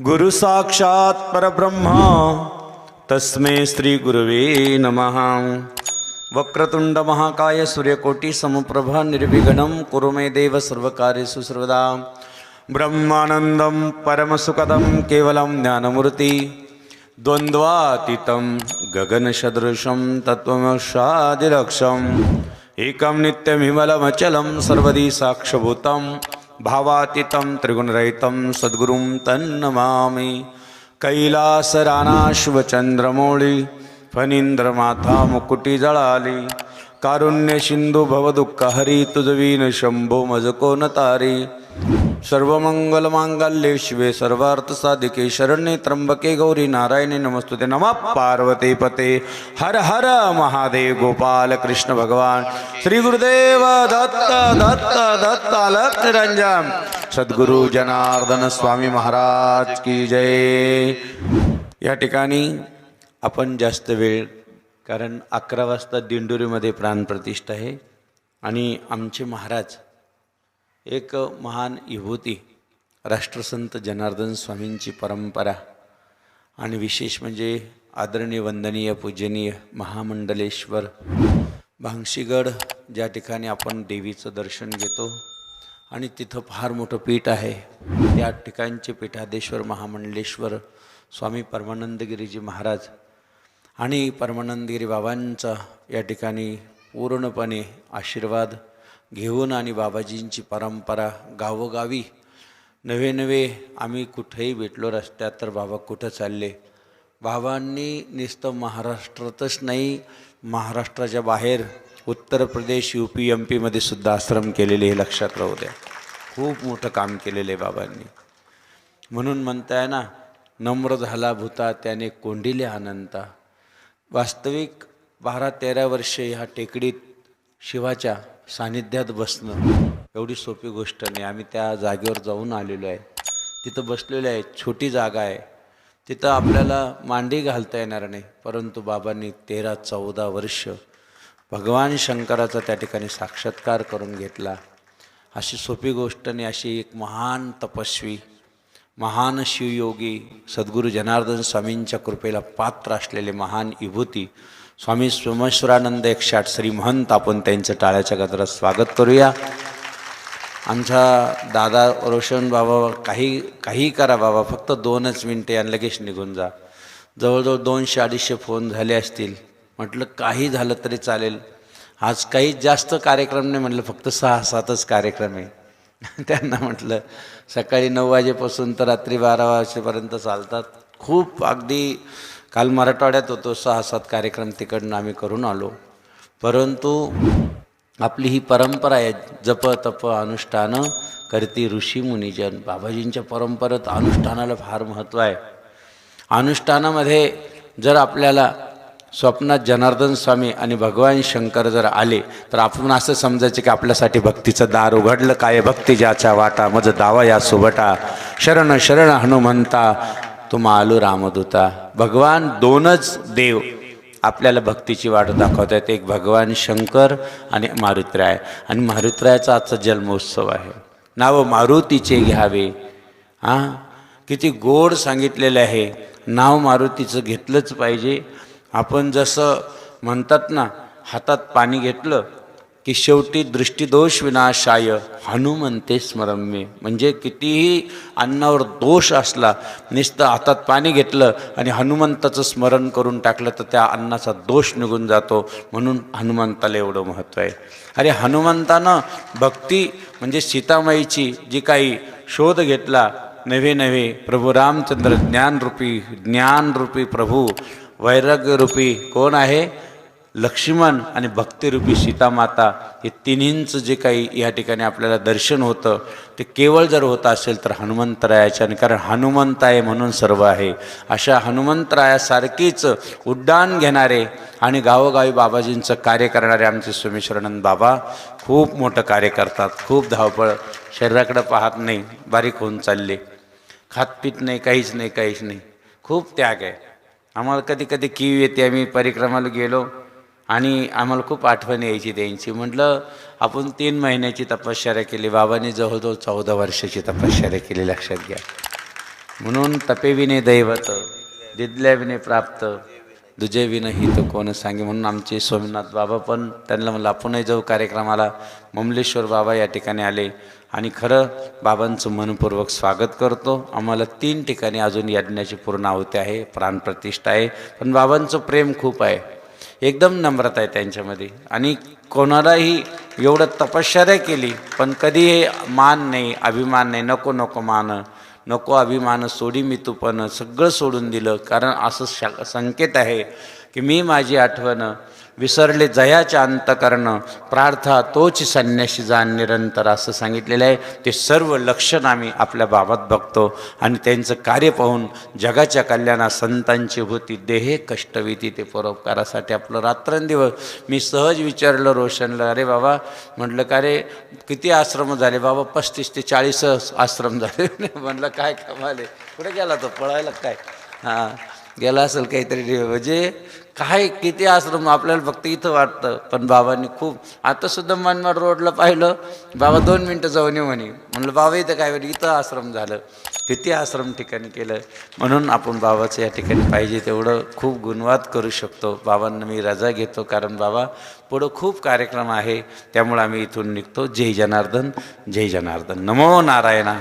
गुरु साक्षात परब्रह्म तस्मै श्री गुरुवे नमः। वक्रतुंड महाकाय सूर्यकोटी समप्रभा निर्विघ्नं कुरु मे देव सर्वकार्येषु सर्वदा। ब्रह्मानन्दं परमसुखदं केवलं ज्ञानमूर्ति। द्वन्द्वातीतं गगनसदृशं तत्त्वमशादिलक्षम्। एकं नित्यमिमलमचलं सर्वदी साक्षभूतं भावातीतं त्रिगुणरहितं सद्गुरुं तन्नमामि। कैलासरानाश्वचंद्रमौळी फणींद्रमाथा मुकुटी जळाली कारुण्य सिंधू भवदुःखहरी तुझवीन शंभो मज कोण तारी सर्वमंगलमांगल्ये शिवे सर्वार्थसाधिके शरण्ये त्र्यंबके गौरी नारायणे नमस्तुते नमः पार्वती पते हर हर महादेव गोपाल कृष्ण भगवान। श्री गुरुदेव दत्त दत्त दत्त अलख निरंजन सद्गुरु जनार्दन स्वामी महाराज की जय। या ठिकाणी आपण जास्त वेळ कारण अकरा वाजता दिंडोरीमध्ये प्राणप्रतिष्ठा आहे आणि आमचे महाराज एक महान विभूती राष्ट्रसंत जनार्दन स्वामींची परंपरा आणि विशेष म्हणजे आदरणीय वंदनीय पूजनीय महामंडलेश्वर भांगशीगड ज्या ठिकाणी आपण देवीचं दर्शन घेतो आणि तिथं फार मोठं पीठ आहे. त्या ठिकाणचे पीठाधेश्वर महामंडलेश्वर स्वामी परमानंदगिरीजी महाराज आणि परमानंदगिरी बाबांचा या ठिकाणी पूर्णपणे आशीर्वाद घेऊन आणि बाबाजींची परंपरा गावोगावी. नवे नवे आम्ही कुठेही भेटलो रस्त्यात तर बाबा कुठं चालले? बाबांनी नुसतं महाराष्ट्रातच नाही महाराष्ट्राच्या बाहेर Uttar Pradesh U P M पीमध्ये सुद्धा आश्रम केलेले हे लक्षात राहू द्या. खूप मोठं काम केलेलं आहे बाबांनी. म्हणून म्हणताय ना नम्र झाला भूता त्याने कोंडिले आनंदा वास्तविक बारा तेरा वर्षे ह्या टेकडीत शिवाच्या सानिध्यात बसणं एवढी सोपी गोष्ट नाही. आम्ही त्या जागेवर जाऊन आलेलो आहे. तिथं बसलेलो आहे. छोटी जागा आहे. तिथं आपल्याला मांडी घालता येणार नाही. परंतु बाबांनी तेरा चौदा वर्ष भगवान शंकराचा त्या ठिकाणी साक्षात्कार करून घेतला. अशी सोपी गोष्ट नाही. अशी एक महान तपस्वी महान शिवयोगी सद्गुरू जनार्दन स्वामींच्या कृपेला पात्र असलेले महान विभूती स्वामी सोमेश्वरानंद एकशाट श्री महंत आपण त्यांचं टाळ्याच्या गजरात स्वागत करूया. आमचा दादा रोशन बाबा काही काही करा बाबा फक्त दोनच मिनटे आणि लगेच निघून जा. जवळजवळ दोनशे अडीचशे फोन झाले असतील. म्हटलं काही झालं तरी चालेल. आज काही जास्त कार्यक्रम नाही म्हटलं फक्त सहा सातच कार्यक्रम आहे. त्यांना म्हटलं सकाळी नऊ वाजेपासून तर रात्री बारा वाजेपर्यंत चालतात. खूप अगदी काल मराठवाड्यात होतो सहा सात कार्यक्रम तिकडनं आम्ही करून आलो. परंतु आपली ही परंपरा आहे जप तप अनुष्ठानं करती ऋषी मुनिजन. बाबाजींच्या परंपरेत अनुष्ठानाला फार महत्त्व आहे. अनुष्ठानामध्ये जर आपल्याला स्वप्नात जनार्दन स्वामी आणि भगवान शंकर जर आले तर आपण असं समजायचं की आपल्यासाठी भक्तीचं दार उघडलं. काय भक्ती ज्याच्या वाटा मज दावा या सुबटा शरण शरण हनुमंता तो आलो रामदूता. भगवान दोनच देव आपल्याला भक्तीची वाट दाखवतात एक भगवान शंकर आणि मारुत्राय. आणि मारुतरायाचा आजचा जन्मोत्सव आहे. नाव मारुतीचे घ्यावे. हां किती गोड सांगितलेलं आहे. नाव मारुतीचं घेतलंच पाहिजे. आपण जसं म्हणतात ना हातात पाणी घेतलं की शेवटी दृष्टीदोष विनाशाय. हनुमंते स्मरम्य. म्हणजे कितीही अन्नावर दोष असला नुसतं हातात पाणी घेतलं आणि हनुमंताचं स्मरण करून टाकलं तर त्या अन्नाचा दोष निघून जातो. म्हणून हनुमंताला एवढं महत्त्व आहे. अरे हनुमंतानं भक्ती म्हणजे सीतामाईची जी काही शोध घेतला नव्हे नव्हे प्रभू रामचंद्र ज्ञानरूपी ज्ञानरूपी प्रभू वैराग्यरूपी कोण आहे? लक्ष्मण आणि भक्तिरूपी सीतामाता हे तिन्हींचं जे काही या ठिकाणी आपल्याला दर्शन होतं ते केवळ जर होत असेल तर हनुमंतरायाच्याने कारण हनुमंत आहे म्हणून सर्व आहे. अशा हनुमंतरायासारखीच उड्डाण घेणारे आणि गावोगावी बाबाजींचं कार्य करणारे आमचे सोमेश्वरानंद बाबा खूप मोठं कार्य करतात खूप धावपळ शरीराकडं पाहत नाही बारीक होऊन चालले. खातपीत नाही काहीच नाही काहीच नाही. खूप त्याग आहे. आम्हाला कधी कधी कीव येते आम्ही परिक्रमाला गेलो आणि आम्हाला खूप आठवण यायची त्यांची. म्हटलं आपण तीन महिन्याची तपश्चर्या केली. बाबांनी जवळजवळ चौदा वर्षाची तपश्चर्या केली. लक्षात घ्या. म्हणून तपेविने दैवत दिदल्याविने प्राप्त दुजे ही तर कोण सांगे. म्हणून आमचे स्वामीनाथ बाबा पण त्यांना म्हणलं आपणही जाऊ कार्यक्रमाला. ममलेश्वर बाबा या ठिकाणी आले. आणि खरं बाबांचं मनपूर्वक स्वागत करतो. आम्हाला तीन ठिकाणी अजून यज्ञाची पूर्ण आहुती आहे प्राणप्रतिष्ठा आहे. पण बाबांचं प्रेम खूप आहे. एकदम नम्रता आहे त्यांच्यामध्ये. आणि कोणालाही एवढं तपश्चर्या केली पण कधी हे मान नाही अभिमान नाही नको नको मान नको अभिमान सोडी मी तू पण सगळं सोडून दिलं. कारण असं श संकेत आहे की मी माझी आठवण विसरले जयाच्या अंतकरण प्रार्था तोच संन्याशी जाण निरंतर असं सांगितलेलं आहे. ते सर्व लक्षण आम्ही आपल्या बाबात बघतो आणि त्यांचं कार्य पाहून जगाच्या कल्याणा संतांची होती देहे कष्टविती ते परोपकारासाठी आपलं रात्रंदिवस. मी सहज विचारलं रोशनला अरे बाबा म्हटलं का रे किती आश्रम झाले? बाबा पस्तीस ते चाळीस आश्रम झाले. म्हटलं काय कमाले पुढे गेला तो? पळायला काय? हां. गेला असेल काहीतरी म्हणजे काय किती आश्रम आपल्याला फक्त इथं वाटतं. पण बाबांनी खूप आतासुद्धा मनमाड रोडला पाहिलं बाबा दोन मिनटं जाऊन येऊ म्हणे. म्हणलं बाबा इथं काय म्हणे इथं आश्रम झालं. किती आश्रम ठिकाणी केलं. म्हणून आपण बाबाचं या ठिकाणी पाहिजे तेवढं खूप गुणवाद करू शकतो. बाबांना मी रजा घेतो कारण बाबा पुढं खूप कार्यक्रम आहे. त्यामुळे आम्ही इथून निघतो. जय जनार्दन जय जनार्दन. नमो नारायणा.